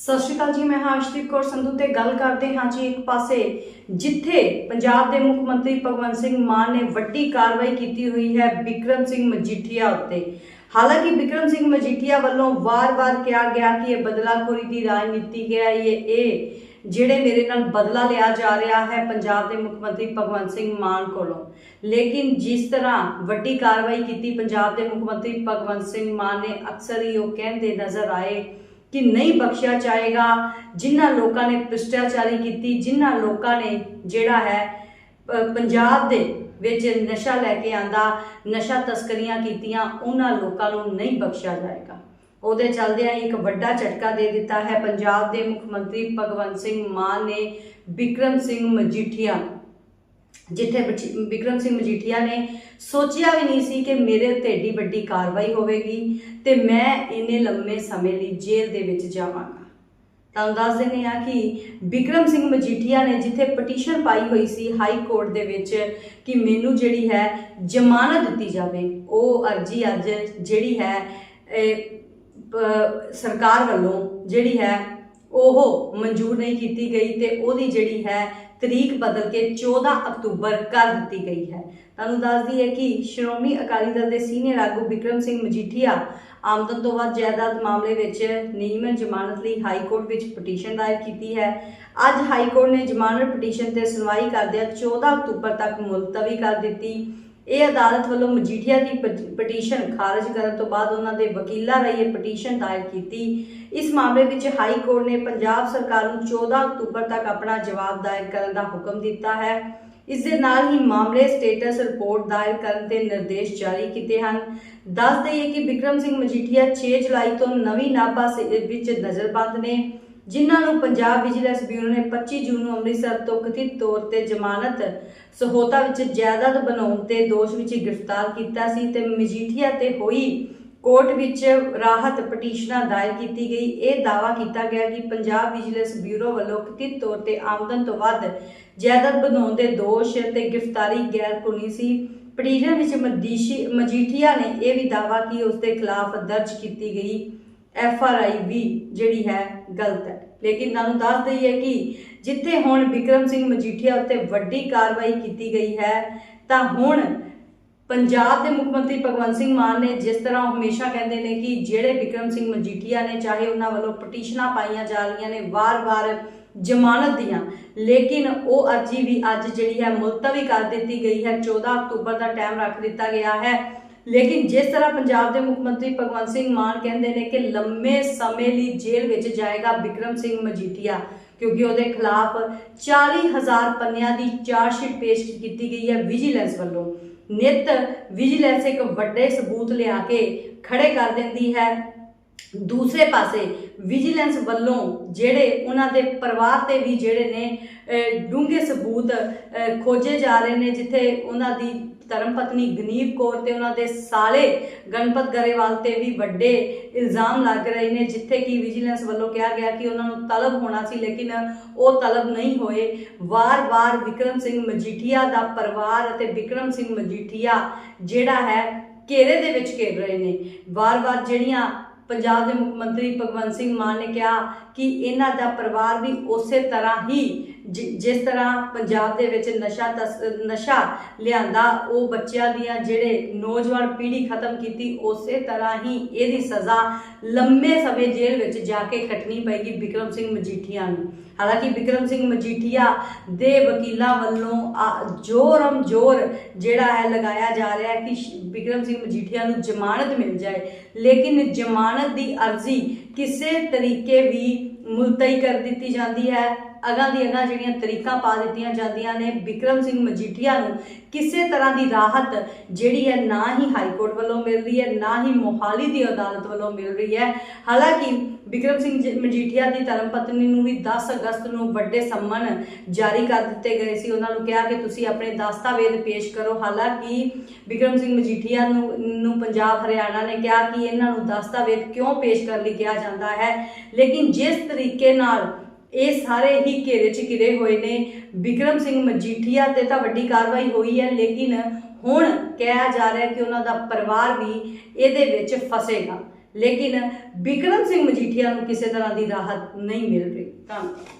ਸਤਿ ਸ਼੍ਰੀ ਅਕਾਲ ਜੀ, ਮੈਂ ਹਾਂ ਅਰਸ਼ਦੀਪ ਕੌਰ ਸੰਧੂ ਤੇ ਗੱਲ ਕਰਦੇ ਹਾਂ ਜੀ ਇੱਕ ਪਾਸੇ, ਜਿੱਥੇ ਪੰਜਾਬ ਦੇ ਮੁੱਖ ਮੰਤਰੀ ਭਗਵੰਤ ਸਿੰਘ ਮਾਨ ਨੇ ਵੱਡੀ ਕਾਰਵਾਈ ਕੀਤੀ ਹੋਈ ਹੈ ਵਿਕਰਮ ਸਿੰਘ ਮਜੀਠੀਆ ਉੱਤੇ। ਹਾਲਾਂਕਿ ਵਿਕਰਮ ਸਿੰਘ ਮਜੀਠੀਆ ਵੱਲੋਂ ਵਾਰ-ਵਾਰ ਕਿਹਾ ਗਿਆ ਕਿ ਇਹ ਬਦਲਾਖੋਰੀ ਦੀ ਰਾਜਨੀਤੀ ਹੈ, ਇਹ ਇਹ ਜਿਹੜੇ ਮੇਰੇ ਨਾਲ ਬਦਲਾ ਲਿਆ ਜਾ ਰਿਹਾ ਹੈ ਪੰਜਾਬ ਦੇ ਮੁੱਖ ਮੰਤਰੀ ਭਗਵੰਤ ਸਿੰਘ ਮਾਨ ਕੋਲੋਂ। ਲੇਕਿਨ ਜਿਸ ਤਰ੍ਹਾਂ ਵੱਡੀ ਕਾਰਵਾਈ ਕੀਤੀ ਪੰਜਾਬ ਦੇ ਮੁੱਖ ਮੰਤਰੀ ਭਗਵੰਤ ਸਿੰਘ ਮਾਨ ਨੇ, ਅਕਸਰ ਹੀ ਉਹ ਕਹਿੰਦੇ ਨਜ਼ਰ ਆਏ ਕਿ ਨਹੀਂ ਬਖਸ਼ਿਆ ਜਾਏਗਾ, ਜਿਨ੍ਹਾਂ ਲੋਕਾਂ ਨੇ ਭ੍ਰਿਸ਼ਟਾਚਾਰੀ ਕੀਤੀ, ਜਿਨ੍ਹਾਂ ਲੋਕਾਂ ਨੇ ਜਿਹੜਾ ਹੈ ਪੰਜਾਬ ਦੇ ਵਿੱਚ ਨਸ਼ਾ ਲੈ ਕੇ ਆਂਦਾ, ਨਸ਼ਾ ਤਸਕਰੀਆਂ ਕੀਤੀਆਂ, ਉਹਨਾਂ ਲੋਕਾਂ ਨੂੰ ਨਹੀਂ ਬਖਸ਼ਿਆ ਜਾਏਗਾ ਉਹਦੇ ਚਲਦਿਆਂ ਇੱਕ ਵੱਡਾ ਝਟਕਾ ਦੇ ਦਿੱਤਾ ਹੈ ਪੰਜਾਬ ਦੇ ਮੁੱਖ ਮੰਤਰੀ ਭਗਵੰਤ ਸਿੰਘ ਮਾਨ ਨੇ ਵਿਕਰਮ ਸਿੰਘ ਮਜੀਠੀਆ ਨੂੰ। ਜਿੱਥੇ ਬਚੀ- ਵਿਕਰਮ ਸਿੰਘ ਮਜੀਠੀਆ ਨੇ ਸੋਚਿਆ ਵੀ ਨਹੀਂ ਸੀ ਕਿ ਮੇਰੇ ਉੱਤੇ ਏਡੀ ਵੱਡੀ ਕਾਰਵਾਈ ਹੋਵੇਗੀ ਤੇ ਮੈਂ ਇੰਨੇ ਲੰਮੇ ਸਮੇਂ ਲਈ ਜੇਲ੍ਹ ਦੇ ਵਿੱਚ ਜਾਵਾਂਗਾ। ਤੁਹਾਨੂੰ ਦੱਸ ਦਿੰਦੇ ਆ ਕਿ ਵਿਕਰਮ ਸਿੰਘ ਮਜੀਠੀਆ ਨੇ ਜਿੱਥੇ ਪਟੀਸ਼ਨ ਪਾਈ ਹੋਈ ਸੀ ਹਾਈ ਕੋਰਟ ਦੇ ਵਿੱਚ ਕਿ ਮੈਨੂੰ ਜਿਹੜੀ ਹੈ ਜ਼ਮਾਨਤ ਦਿੱਤੀ ਜਾਵੇ, ਉਹ ਅਰਜੀ ਅੱਜ ਜਿਹੜੀ ਹੈ ਸਰਕਾਰ ਵੱਲੋਂ ਜਿਹੜੀ ਹੈ, ਉਹ ਮਨਜ਼ੂਰ ਨਹੀਂ ਕੀਤੀ ਗਈ ਤੇ ਉਹਦੀ ਜਿਹੜੀ ਹੈ ਤਰੀਕ ਬਦਲ ਕੇ 14 ਅਕਤੂਬਰ ਕਰ ਦਿੱਤੀ ਗਈ ਹੈ। ਤੁਹਾਨੂੰ ਦੱਸਦੀ ਹੈ ਕਿ ਸ਼੍ਰੋਮਣੀ ਅਕਾਲੀ ਦਲ ਦੇ ਸੀਨੀਅਰ ਆਗੂ ਵਿਕਰਮ ਸਿੰਘ ਮਜੀਠੀਆ ਆਮਦਨ ਤੋਂ ਵੱਧ ਜਾਇਦਾਦ ਮਾਮਲੇ ਵਿੱਚ ਨਿਯਮਨ ਜ਼ਮਾਨਤ ਲਈ ਹਾਈ ਕੋਰਟ ਵਿੱਚ ਪਟੀਸ਼ਨ ਦਾਇਰ ਕੀਤੀ ਹੈ। ਅੱਜ ਹਾਈ ਕੋਰਟ ਨੇ ਜ਼ਮਾਨਤ ਪਟੀਸ਼ਨ ਤੇ ਸੁਣਵਾਈ ਕਰਦਿਆਂ 14 ਅਕਤੂਬਰ ਤੱਕ ਮੁਲਤਵੀ ਕਰ ਦਿੱਤੀ। ਇਹ ਅਦਾਲਤ ਵੱਲੋਂ ਮਜੀਠੀਆ ਦੀ ਪਟੀਸ਼ਨ ਖਾਰਜ ਕਰਨ ਤੋਂ ਬਾਅਦ ਉਹਨਾਂ ਦੇ ਵਕੀਲਾਂ ਰਾਹੀਂ ਇਹ ਪਟੀਸ਼ਨ ਦਾਇਰ ਕੀਤੀ। ਇਸ ਮਾਮਲੇ ਵਿੱਚ ਹਾਈ ਕੋਰਟ ਨੇ ਪੰਜਾਬ ਸਰਕਾਰ ਨੂੰ 14 ਅਕਤੂਬਰ ਤੱਕ ਆਪਣਾ ਜਵਾਬ ਦਾਇਰ ਕਰਨ ਦਾ ਹੁਕਮ ਦਿੱਤਾ ਹੈ। ਇਸ ਦੇ ਨਾਲ ਹੀ ਮਾਮਲੇ ਸਟੇਟਸ ਰਿਪੋਰਟ ਦਾਇਰ ਕਰਨ ਦੇ ਨਿਰਦੇਸ਼ ਜਾਰੀ ਕੀਤੇ ਹਨ। ਦੱਸ ਦਈਏ ਕਿ ਵਿਕਰਮ ਸਿੰਘ ਮਜੀਠੀਆ 6 ਜੁਲਾਈ ਤੋਂ ਨਵੀਂ ਨਾਭਾ ਵਿੱਚ ਨਜ਼ਰਬੰਦ ਨੇ। ਜਿਨ੍ਹਾਂ ਨੂੰ ਪੰਜਾਬ ਵਿਜੀਲੈਂਸ ਬਿਊਰੋ ਨੇ 25 ਜੂਨ ਨੂੰ ਅੰਮ੍ਰਿਤਸਰ ਤੋਂ ਕਥਿਤ ਤੌਰ ਤੇ ਜ਼ਮਾਨਤ ਸਹੋਤਾ ਵਿੱਚ ਜਾਇਦਾਦ ਬਣਾਉਣ ਤੇ ਦੋਸ਼ ਵਿੱਚ ਗ੍ਰਿਫਤਾਰ ਕੀਤਾ ਸੀ ਤੇ ਮਜੀਠੀਆ ਤੇ ਹੋਈ ਕੋਰਟ ਵਿੱਚ ਰਾਹਤ ਪਟੀਸ਼ਨਾਂ ਦਾਇਰ ਕੀਤੀ ਗਈ। ਇਹ ਦਾਵਾ ਕੀਤਾ ਗਿਆ ਕਿ ਪੰਜਾਬ ਵਿਜੀਲੈਂਸ ਬਿਊਰੋ ਵੱਲੋਂ ਕਥਿਤ ਤੌਰ ਤੇ ਆਮਦਨ ਤੋਂ ਵੱਧ ਜਾਇਦਾਦ ਬਣਾਉਣ ਦੇ ਦੋਸ਼ ਤੇ ਗ੍ਰਿਫਤਾਰੀ ਗੈਰ ਕਾਨੂੰਨੀ ਸੀ। ਪਟੀਸ਼ਨ ਵਿੱਚ ਮਜੀਸ਼ੀ ਮਜੀਠੀਆ ਨੇ ਇਹ ਵੀ ਦਾਵਾ ਕਿ ਉਸ ਦੇ ਖਿਲਾਫ ਦਰਜ ਕੀਤੀ ਗਈ। ਐਫ ਆਰ ਆਈ ਵੀ ਜਿਹੜੀ ਹੈ ਗਲਤ ਹੈ। ਲੇਕਿਨ ਤੁਹਾਨੂੰ ਦੱਸ ਦਈਏ ਕਿ ਜਿੱਥੇ ਹੁਣ ਵਿਕਰਮ ਸਿੰਘ ਮਜੀਠੀਆ ਉੱਤੇ ਵੱਡੀ ਕਾਰਵਾਈ ਕੀਤੀ ਗਈ ਹੈ, ਤਾਂ ਹੁਣ ਪੰਜਾਬ ਦੇ ਮੁੱਖ ਮੰਤਰੀ ਭਗਵੰਤ ਸਿੰਘ ਮਾਨ ਨੇ ਜਿਸ ਤਰ੍ਹਾਂ ਉਹ ਹਮੇਸ਼ਾ ਕਹਿੰਦੇ ਨੇ ਕਿ ਜਿਹੜੇ ਵਿਕਰਮ ਸਿੰਘ ਮਜੀਠੀਆ ਨੇ, ਚਾਹੇ ਉਹਨਾਂ ਵੱਲੋਂ ਪਟੀਸ਼ਨਾਂ ਪਾਈਆਂ ਜਾ ਰਹੀਆਂ ਨੇ, ਵਾਰ-ਵਾਰ ਜ਼ਮਾਨਤ ਦੀਆਂ, ਲੇਕਿਨ ਉਹ ਅਰਜੀ ਵੀ ਅੱਜ ਜਿਹੜੀ ਹੈ ਮੁਲਤਵੀ ਕਰ ਦਿੱਤੀ ਗਈ ਹੈ। 14 ਅਕਤੂਬਰ ਦਾ ਟਾਈਮ ਰੱਖ ਦਿੱਤਾ ਗਿਆ ਹੈ। ਲੇਕਿਨ ਜਿਸ ਤਰ੍ਹਾਂ ਪੰਜਾਬ ਦੇ ਮੁੱਖ ਮੰਤਰੀ ਭਗਵੰਤ ਸਿੰਘ ਮਾਨ ਕਹਿੰਦੇ ਨੇ ਕਿ ਲੰਮੇ ਸਮੇਂ ਲਈ ਜੇਲ੍ਹ ਵਿੱਚ ਜਾਏਗਾ ਵਿਕਰਮ ਸਿੰਘ ਮਜੀਠੀਆ, ਕਿਉਂਕਿ ਉਹਦੇ ਖਿਲਾਫ 40000 ਪੰਨਿਆਂ ਦੀ ਚਾਰਜਸ਼ੀਟ ਪੇਸ਼ ਕੀਤੀ ਗਈ ਹੈ ਵਿਜੀਲੈਂਸ ਵੱਲੋਂ। ਨਿਤ ਵਿਜੀਲੈਂਸ ਇੱਕ ਵੱਡੇ ਸਬੂਤ ਲਿਆ ਕੇ ਖੜੇ ਕਰ ਦਿੰਦੀ ਹੈ। ਦੂਸਰੇ ਪਾਸੇ ਵਿਜੀਲੈਂਸ ਵੱਲੋਂ ਜਿਹੜੇ ਉਹਨਾਂ ਦੇ ਪਰਿਵਾਰ ਤੇ ਵੀ ਜਿਹੜੇ ਨੇ ਡੂੰਘੇ ਸਬੂਤ ਖੋਜੇ ਜਾ ਰਹੇ ਨੇ, ਜਿੱਥੇ ਉਹਨਾਂ ਦੀ ਧਰਮ ਪਤਨੀ ਗਨੀਵ ਕੌਰ ਤੇ ਉਹਨਾਂ ਦੇ ਸਾਲੇ ਗਣਪਤ ਗਰੇਵਾਲ ਤੇ ਵੀ ਵੱਡੇ ਇਲਜ਼ਾਮ ਲੱਗ ਰਹੇ ਨੇ, ਜਿੱਥੇ ਕਿ ਵਿਜੀਲੈਂਸ ਵੱਲੋਂ ਕਿਹਾ ਗਿਆ ਕਿ ਉਹਨਾਂ ਨੂੰ ਤਲਬ ਹੋਣਾ ਸੀ, ਲੇਕਿਨ ਉਹ ਤਲਬ ਨਹੀਂ ਹੋਏ। ਵਾਰ-ਵਾਰ ਵਿਕਰਮ ਸਿੰਘ ਮਜੀਠੀਆ ਦਾ ਪਰਿਵਾਰ ਅਤੇ ਵਿਕਰਮ ਸਿੰਘ ਮਜੀਠੀਆ ਜਿਹੜਾ ਹੈ, ਘੇਰੇ ਦੇ ਵਿੱਚ ਘੇਰ ਰਹੇ ਨੇ। ਵਾਰ-ਵਾਰ ਜਿਹੜੀਆਂ ਪੰਜਾਬ ਦੇ ਮੁੱਖ ਮੰਤਰੀ ਭਗਵੰਤ ਸਿੰਘ ਮਾਨ ਨੇ ਕਿਹਾ ਕਿ ਇਹਨਾਂ ਦਾ ਪਰਿਵਾਰ ਵੀ ਉਸੇ ਤਰ੍ਹਾਂ ਹੀ ਜਿਸ ਤਰ੍ਹਾਂ ਪੰਜਾਬ ਦੇ ਵਿੱਚ ਨਸ਼ਾ ਤਸ- ਨਸ਼ਾ ਲਿਆਂਦਾ, ਉਹ ਬੱਚਿਆਂ ਦੀਆਂ ਜਿਹੜੇ ਨੌਜਵਾਨ ਪੀੜ੍ਹੀ ਖਤਮ ਕੀਤੀ, ਉਸੇ ਤਰ੍ਹਾਂ ਹੀ ਇਹਦੀ ਸਜ਼ਾ ਲੰਮੇ ਸਮੇਂ ਜੇਲ੍ਹ ਵਿੱਚ ਜਾ ਕੇ ਕੱਟਣੀ ਪਏਗੀ ਵਿਕਰਮ ਸਿੰਘ ਮਜੀਠੀਆ ਨੂੰ। ਹਾਲਾਂਕਿ ਵਿਕਰਮ ਸਿੰਘ ਮਜੀਠੀਆ ਦੇ ਵਕੀਲਾਂ ਵੱਲੋਂ ਆ- ਜ਼ੋਰਮ ਜ਼ੋਰ ਜਿਹੜਾ ਹੈ ਲਗਾਇਆ ਜਾ ਰਿਹਾ ਹੈ ਕਿ ਸ਼- ਵਿਕਰਮ ਸਿੰਘ ਮਜੀਠੀਆ ਨੂੰ ਜ਼ਮਾਨਤ ਮਿਲ ਜਾਏ। ਲੇਕਿਨ ਜ਼ਮਾਨਤ ਦੀ ਅਰਜ਼ੀ ਕਿਸੇ ਤਰੀਕੇ ਵੀ ਮੁਲਤਈ ਕਰ ਦਿੱਤੀ ਜਾਂਦੀ ਹੈ। ਅਗਾਂ ਦੀ ਅਗਾਂ ਜਿਹੜੀਆਂ ਤਰੀਕਾਂ ਪਾ ਦਿੱਤੀਆਂ ਜਾਂਦੀਆਂ ਨੇ, ਵਿਕਰਮ ਸਿੰਘ ਮਜੀਠੀਆ ਨੂੰ ਕਿਸੇ ਤਰ੍ਹਾਂ ਦੀ ਰਾਹਤ ਜਿਹੜੀ ਹੈ ਨਾ ਹੀ ਹਾਈ ਕੋਰਟ ਵੱਲੋਂ ਮਿਲ ਰਹੀ ਹੈ, ਨਾ ਹੀ ਮੋਹਾਲੀ ਦੀ ਅਦਾਲਤ ਵੱਲੋਂ ਮਿਲ ਰਹੀ ਹੈ। ਹਾਲਾਂਕਿ ਵਿਕਰਮ ਸਿੰਘ ਮਜੀਠੀਆ ਦੀ ਧਰਮ ਪਤਨੀ ਨੂੰ ਵੀ 10 ਅਗਸਤ ਨੂੰ ਵੱਡੇ ਸੰਮਨ ਜਾਰੀ ਕਰ ਦਿੱਤੇ ਗਏ ਸੀ। ਉਹਨਾਂ ਨੂੰ ਕਿਹਾ ਕਿ ਤੁਸੀਂ ਆਪਣੇ ਦਸਤਾਵੇਜ਼ ਪੇਸ਼ ਕਰੋ। ਹਾਲਾਂਕਿ ਵਿਕਰਮ ਸਿੰਘ ਮਜੀਠੀਆ ਨੂੰ ਨੂੰ ਪੰਜਾਬ ਹਰਿਆਣਾ ਨੇ ਕਿਹਾ ਕਿ ਇਹਨਾਂ ਨੂੰ ਦਸਤਾਵੇਜ਼ ਕਿਉਂ ਪੇਸ਼ ਕਰਨ ਲਈ ਕਿਹਾ ਜਾਂਦਾ ਹੈ। ਲੇਕਿਨ ਜਿਸ ਤਰੀਕੇ ਨਾਲ ਇਹ ਸਾਰੇ ਹੀ ਘੇਰੇ 'ਚ ਘਿਰੇ ਹੋਏ ਨੇ। ਵਿਕਰਮ ਸਿੰਘ ਮਜੀਠੀਆ ਤੇ ਤਾਂ ਵੱਡੀ ਕਾਰਵਾਈ ਹੋਈ ਹੈ, ਲੇਕਿਨ ਹੁਣ ਕਿਹਾ ਜਾ ਰਿਹਾ ਕਿ ਉਹਨਾਂ ਦਾ ਪਰਿਵਾਰ ਵੀ ਇਹਦੇ ਵਿੱਚ ਫਸੇਗਾ। ਲੇਕਿਨ ਬਿਕਰਮ ਸਿੰਘ ਮਜੀਠੀਆ ਨੂੰ ਕਿਸੇ ਤਰ੍ਹਾਂ ਦੀ ਰਾਹਤ ਨਹੀਂ ਮਿਲ ਰਹੀ। ਧੰਨਵਾਦ।